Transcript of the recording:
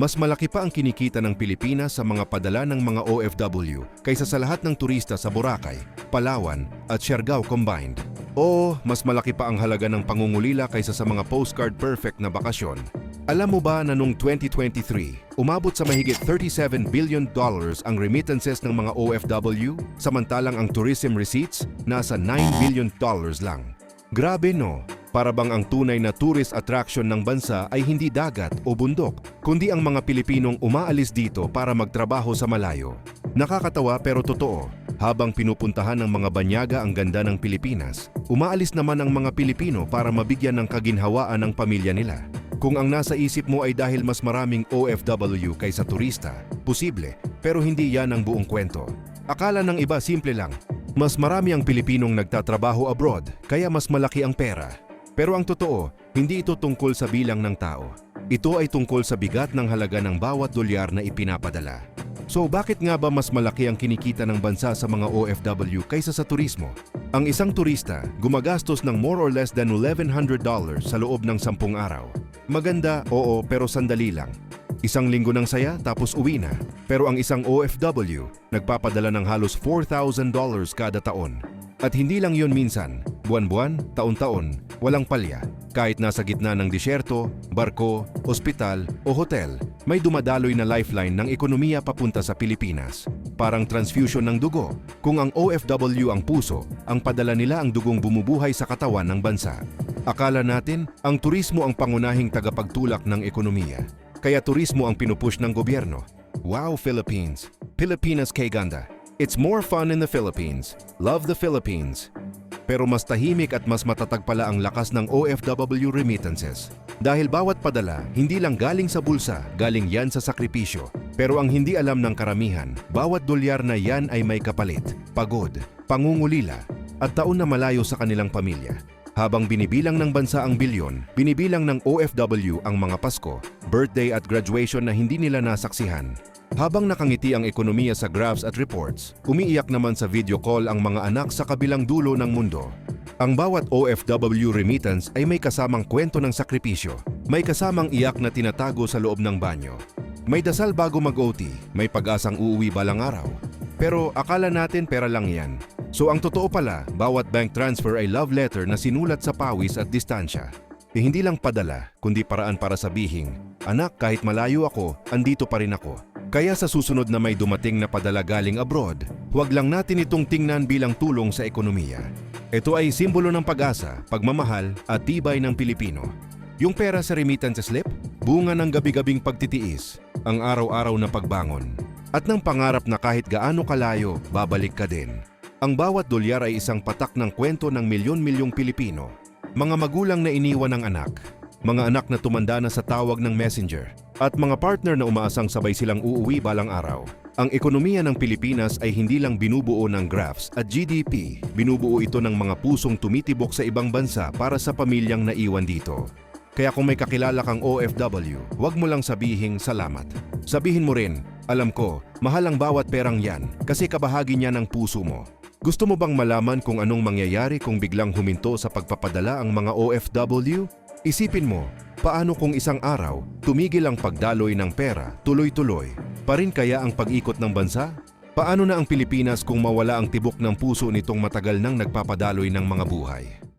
Mas malaki pa ang kinikita ng Pilipinas sa mga padala ng mga OFW kaysa sa lahat ng turista sa Boracay, Palawan at Siargao combined. Oo, mas malaki pa ang halaga ng pangungulila kaysa sa mga postcard perfect na bakasyon. Alam mo ba na noong 2023, umabot sa mahigit 37 billion dollars ang remittances ng mga OFW, samantalang ang tourism receipts nasa 9 billion dollars lang. Grabe no, para bang ang tunay na tourist attraction ng bansa ay hindi dagat o bundok, kundi ang mga Pilipinong umaalis dito para magtrabaho sa malayo. Nakakatawa pero totoo, habang pinupuntahan ng mga banyaga ang ganda ng Pilipinas, umaalis naman ang mga Pilipino para mabigyan ng kaginhawaan ang pamilya nila. Kung ang nasa isip mo ay dahil mas maraming OFW kaysa turista, posible, pero hindi yan ang buong kwento. Akala ng iba simple lang, mas marami ang Pilipinong nagtatrabaho abroad, kaya mas malaki ang pera. Pero ang totoo, hindi ito tungkol sa bilang ng tao. Ito ay tungkol sa bigat ng halaga ng bawat dolyar na ipinapadala. So bakit nga ba mas malaki ang kinikita ng bansa sa mga OFW kaysa sa turismo? Ang isang turista gumagastos ng more or less than $1,100 sa loob ng sampung araw. Maganda, oo, pero sandali lang. Isang linggo ng saya tapos uwi na. Pero ang isang OFW, nagpapadala ng halos $4,000 kada taon. At hindi lang yun minsan, buwan-buwan, taon-taon, walang palya. Kahit nasa gitna ng disyerto, barko, ospital o hotel, may dumadaloy na lifeline ng ekonomiya papunta sa Pilipinas. Parang transfusion ng dugo. Kung ang OFW ang puso, ang padala nila ang dugong bumubuhay sa katawan ng bansa. Akala natin, ang turismo ang pangunahing tagapagtulak ng ekonomiya. Kaya turismo ang pinupush ng gobyerno. Wow, Philippines! Pilipinas kay ganda. It's more fun in the Philippines. Love the Philippines. Pero mas tahimik at mas matatag pala ang lakas ng OFW remittances. Dahil bawat padala, hindi lang galing sa bulsa, galing yan sa sakripisyo. Pero ang hindi alam ng karamihan, bawat dolyar na yan ay may kapalit, pagod, pangungulila, at taon na malayo sa kanilang pamilya. Habang binibilang ng bansa ang bilyon, binibilang ng OFW ang mga Pasko, birthday at graduation na hindi nila nasaksihan. Habang nakangiti ang ekonomiya sa graphs at reports, umiiyak naman sa video call ang mga anak sa kabilang dulo ng mundo. Ang bawat OFW remittance ay may kasamang kwento ng sakripisyo. May kasamang iyak na tinatago sa loob ng banyo. May dasal bago mag-OT, may pag-asang uuwi balang araw. Pero akala natin pera lang yan. So ang totoo pala, bawat bank transfer ay love letter na sinulat sa pawis at distansya. Eh hindi lang padala, kundi paraan para sabihin, Anak, kahit malayo ako, andito pa rin ako. Kaya sa susunod na may dumating na padala galing abroad, huwag lang natin itong tingnan bilang tulong sa ekonomiya. Ito ay simbolo ng pag-asa, pagmamahal at tibay ng Pilipino. Yung pera sa remittance slip, bunga ng gabi-gabing pagtitiis, ang araw-araw na pagbangon, at ng pangarap na kahit gaano kalayo, babalik ka din. Ang bawat dolyar ay isang patak ng kwento ng milyon-milyong Pilipino. Mga magulang na iniwan ng anak, mga anak na tumanda na sa tawag ng messenger, at mga partner na umaasang sabay silang uuwi balang araw. Ang ekonomiya ng Pilipinas ay hindi lang binubuo ng graphs at GDP, binubuo ito ng mga pusong tumitibok sa ibang bansa para sa pamilyang naiwan dito. Kaya kung may kakilala kang OFW, huwag mo lang sabihing salamat. Sabihin mo rin, alam ko, mahal ang bawat perang yan kasi kabahagi niya ng puso mo. Gusto mo bang malaman kung anong mangyayari kung biglang huminto sa pagpapadala ang mga OFW? Isipin mo, paano kung isang araw, tumigil ang pagdaloy ng pera tuloy-tuloy? Pa rin kaya ang pag-ikot ng bansa? Paano na ang Pilipinas kung mawala ang tibok ng puso nitong matagal nang nagpapadaloy ng mga buhay?